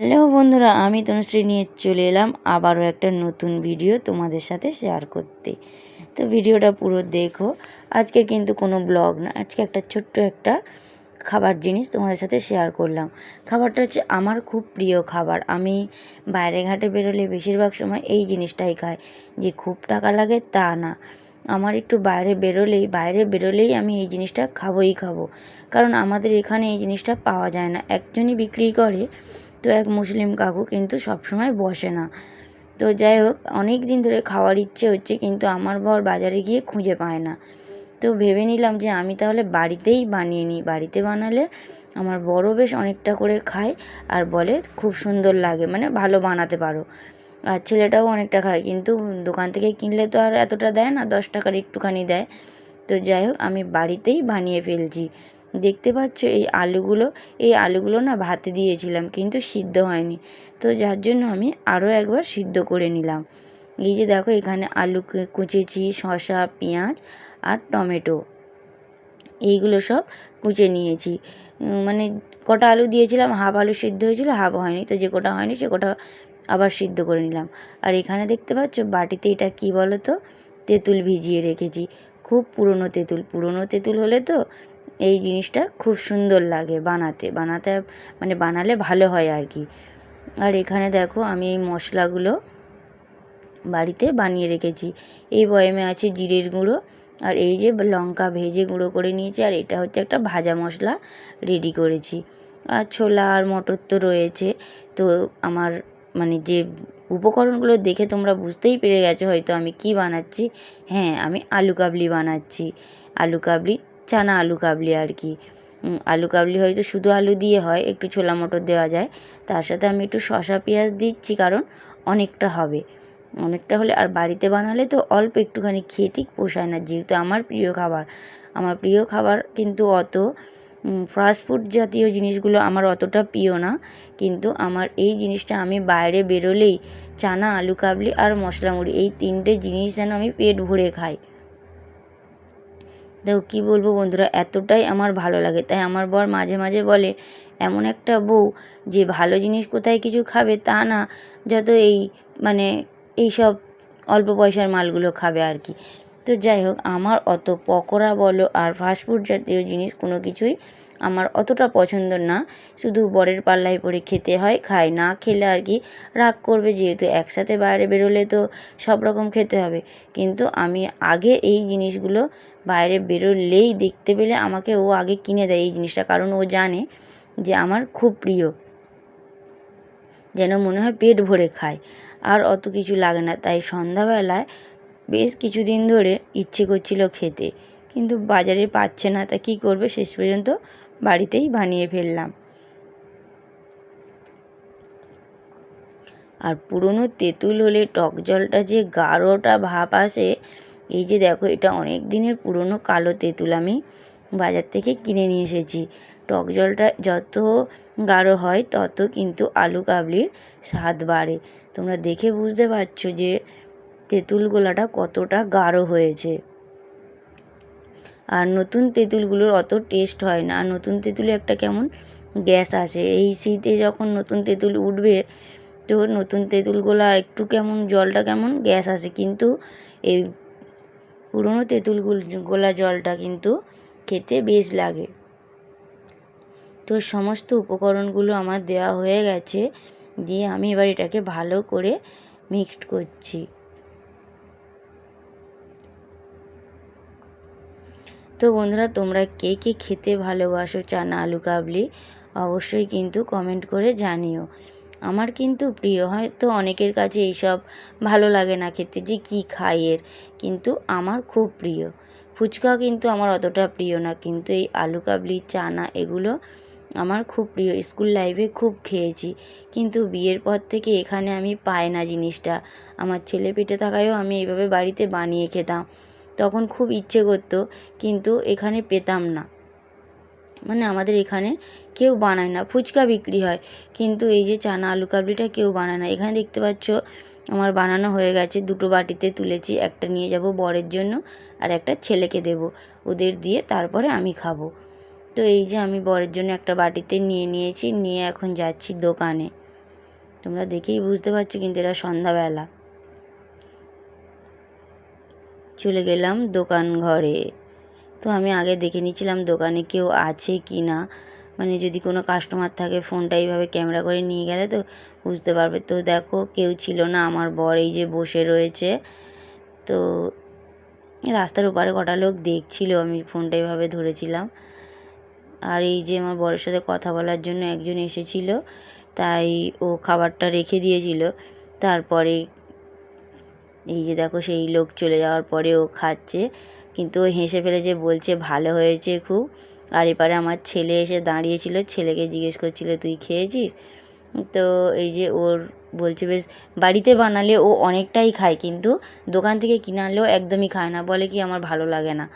Hello বন্ধুরা, আমি তনুশ্রী নিয়ে চলে এলাম আবারও একটা নতুন ভিডিও তোমাদের সাথে শেয়ার করতে। তো ভিডিওটা পুরো দেখো। আজকে কিন্তু কোনো ব্লগ না, আজকে একটা ছোট্ট একটা খাবার জিনিস তোমাদের সাথে শেয়ার করলাম। খাবারটা হচ্ছে আমার খুব প্রিয় খাবার। আমি বাইরে ঘাটে বেরোলে বেশিরভাগ সময় এই জিনিসটাই খাই, যে খুব টাকা লাগে তা না। আমার একটু বাইরে বেরোলেই বাইরে বেরোলেই আমি এই জিনিসটা খাবোই খাব। কারণ আমাদের এখানে এই জিনিসটা পাওয়া যায় না। একজনই বিক্রি করে তো এক মুসলিম কাকু কিন্তু সবসময় বসে না। তো যাই হোক, অনেক দিন ধরে খাওয়ার ইচ্ছে হচ্ছে কিন্তু আমার বর বাজারে গিয়ে খুঁজে পায় না। তো ভেবে নিলাম যে আমি তাহলে বাড়িতেই বানিয়ে নিই। বাড়িতে বানালে আমার বড় বেশ অনেকটা করে খায় আর বলে খুব সুন্দর লাগে মানে ভালো বানাতে পারো। আর ছেলেটাও অনেকটা খায়, কিন্তু দোকান থেকে কিনলে তো আর এতটা দেয় না, দশ টাকার একটুখানি দেয়। তো যাই হোক, আমি বাড়িতেই বানিয়ে ফেলছি। দেখতে পাচ্ছ, এই আলুগুলো এই আলুগুলো না ভাতে দিয়েছিলাম, কিন্তু সিদ্ধ হয়নি। তো যার জন্য আমি আরও একবার সিদ্ধ করে নিলাম। এই যে দেখো, এখানে আলু কুচেছি, শসা, পেঁয়াজ আর টমেটো, এইগুলো সব কুচে নিয়েছি। মানে কটা আলু দিয়েছিলাম, হাফ আলু সিদ্ধ হয়েছিল, হাফ হয়নি। তো যে কটা হয়নি, সে কটা আবার সিদ্ধ করে নিলাম। আর এখানে দেখতে পাচ্ছ, বাটিতে এটা কী বলো তো তেঁতুল ভিজিয়ে রেখেছি। খুব পুরনো তেঁতুল। পুরনো তেঁতুল হলে তো এই জিনিসটা খুব সুন্দর লাগে বানাতে। বানাতে মানে বানালে ভালো হয় আর কি আর এখানে দেখো আমি এই মশলাগুলো বাড়িতে বানিয়ে রেখেছি। এই বয়মে আছে জিরের গুঁড়ো আর এই যে লঙ্কা ভেজে গুঁড়ো করে নিয়েছি আর এটা হচ্ছে একটা ভাজা মশলা রেডি করেছি। আর ছোলা আর মটর তো রয়েছে। তো আমার মানে যে উপকরণগুলো দেখে তোমরা বুঝতেই পেরে গেছো হয়তো আমি কি বানাচ্ছি। হ্যাঁ আমি আলু কাবলি বানাচ্ছি। আলু কাবলি চানা আলু কাবলি আর কি। আলু কাবলি হয়তো শুধু আলু দিয়ে হয়, একটু ছোলা মটর দেওয়া যায়। তার সাথে আমি একটু শশা পেঁয়াজ দিচ্ছি, কারণ অনেকটা হবে। অনেকটা হলে, আর বাড়িতে বানালে তো অল্প একটুখানি খেয়ে ঠিক পোষায় না, যেহেতু আমার প্রিয় খাবার। আমার প্রিয় খাবার কিন্তু অত ফাস্টফুড জাতীয় জিনিসগুলো আমার অতটা প্রিয় না। কিন্তু আমার এই জিনিসটা আমি বাইরে বেরোলেই চানা, আলু কাবলি আর মশলা মুড়ি এই তিনটে জিনিস যেন আমি পেট ভরে খাই। দেখো কী বলব বন্ধুরা, এতটাই আমার ভালো লাগে। তাই আমার বর মাঝে মাঝে বলে, এমন একটা বউ যে ভালো জিনিস কোথায় কিছু খাবে তা না, যত এই মানে এই সব অল্প পয়সার মালগুলো খাবে আর কি। তো যাই হোক, আমার অত পকোড়া বলো আর ফাস্টফুড জাতীয় জিনিস কোনো কিছুই আমার অতটা পছন্দ না। শুধু বরের পাল্লায় পরে খেতে হয় খাই না খেলে আর কি রাগ করবে যেহেতু একসাথে বাইরে বেরোলে তো সব রকম খেতে হবে। কিন্তু আমি আগে এই জিনিসগুলো বাইরে বেরোলেই দেখতে পেলে আমাকে ও আগে কিনে দেয় এই জিনিসটা, কারণ ও জানে যে আমার খুব প্রিয়। যেন মনে হয় পেট ভরে খায়। আর অত কিছু লাগে না, তাই সন্ধ্যাবেলায় বেশ কিছুদিন ধরে ইচ্ছে করছিল খেতে, কিন্তু বাজারে পাচ্ছে না, তা কী করবে শেষ পর্যন্ত বাড়িতেই বানিয়ে ফেললাম। আর পুরনো তেঁতুল হলে টক জলটা যে গাঢ়টা ভাব আসে, এই যে দেখো, এটা অনেক দিনের পুরনো কালো তেঁতুল আমি বাজার থেকে কিনে নিয়ে এসেছি। টক জলটা যত গাঢ় হয়, তত কিন্তু আলু কাবলির স্বাদ বাড়ে। তোমরা দেখে বুঝতে পারছ যে তেঁতুল গোলাটা কতটা গাঢ় হয়েছে। আর নতুন তেঁতুলগুলোর অত টেস্ট হয় না। আর নতুন তেঁতুলে একটা কেমন গ্যাস আছে। এই শীতে যখন নতুন তেঁতুল উঠবে, তো নতুন তেঁতুলগুলা একটু কেমন, জলটা কেমন গ্যাস আসে কিন্তু এই পুরনো তেঁতুলগুলো গোলা জলটা কিন্তু খেতে বেশ লাগে। তো সমস্ত উপকরণগুলো আমার দেওয়া হয়ে গেছে, দিয়ে আমি এবার এটাকে ভালো করে মিক্সড করছি। তো বন্ধুরা, তোমরা কে কে খেতে ভালোবাসো, চানা, আলু, কাবলি, অবশ্যই কিন্তু কমেন্ট করে জানিও। আমার কিন্তু প্রিয় হয়তো অনেকের কাছে এইসব ভালো লাগে না খেতে, যে কী খাই এর? কিন্তু আমার খুব প্রিয়। ফুচকা কিন্তু আমার অতটা প্রিয় না, কিন্তু এই আলু, কাবলি, চানা এগুলো আমার খুব প্রিয়। স্কুল লাইফে খুব খেয়েছি, কিন্তু বিয়ের পর থেকে এখানে আমি পাই না জিনিসটা। আমার ছেলে পেটে থাকায়ও আমি এইভাবে বাড়িতে বানিয়ে খেতাম। তখন খুব ইচ্ছে করতো, কিন্তু এখানে পেতাম না। মানে আমাদের এখানে কেউ বানায় না, ফুচকা বিক্রি হয়, কিন্তু এই যে চানা আলু কাবলিটা কেউ বানায় না। এখানে দেখতে পাচ্ছ, আমার বানানো হয়ে গেছে, দুটো বাটিতে তুলেছি, একটা নিয়ে যাব বরের জন্য আর একটা ছেলেকে দেব, ওদের দিয়ে তারপরে আমি খাব। তো এই যে আমি বরের জন্য একটা বাটিতে নিয়ে নিয়েছি, নিয়ে এখন যাচ্ছি দোকানে। তোমরা দেখেই বুঝতে পারছ কিন্তু এটা সন্ধ্যাবেলা। চলে গেলাম দোকান ঘরে। তো আমি আগে দেখে নিয়েছিলাম দোকানে কেউ আছে কি না। মানে যদি কোনো কাস্টমার থাকে ফোনটা এইভাবে ক্যামেরা করে নিয়ে গেলে তো বুঝতে পারবে। তো দেখো, কেউ ছিল না, আমার বর এই যে বসে রয়েছে। তো রাস্তার ওপারে কটা লোক দেখছিল, আমি ফোনটা এইভাবে ধরেছিলাম। আর এই যে আমার বরের সাথে কথা বলার জন্য একজন এসেছিল, তাই ও খাবারটা রেখে দিয়েছিল। তারপরে এই যে দেখো সেই লোক চলে যাওয়ার পরে ও খাচ্ছে, কিন্তু হেসে ফেলে যে বলছে ভালো হয়েছে খুব। আর এপারে আমার ছেলে এসে দাঁড়িয়েছিল, ছেলেকে জিজ্ঞেস করছিল, তুই খেয়েছিস? তো এই যে ওর বলছে, বেশ, বাড়িতে বানালে ও অনেকটাই খায়, কিন্তু দোকান থেকে কিনে আনলেও একদমই খায় না। বলে কি, আমার ভালো লাগে না।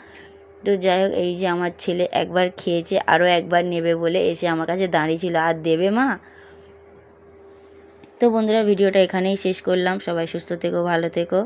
তো যাই হোক, এই যে আমার ছেলে একবার খেয়েছে, আরও একবার নেবে বলে এসে আমার কাছে দাঁড়িয়েছিল। আর দেবে মা? তো বন্ধুরা ভিডিওটা এখানেই শেষ করলাম। সবাই সুস্থ থেকো ভালো থেকো।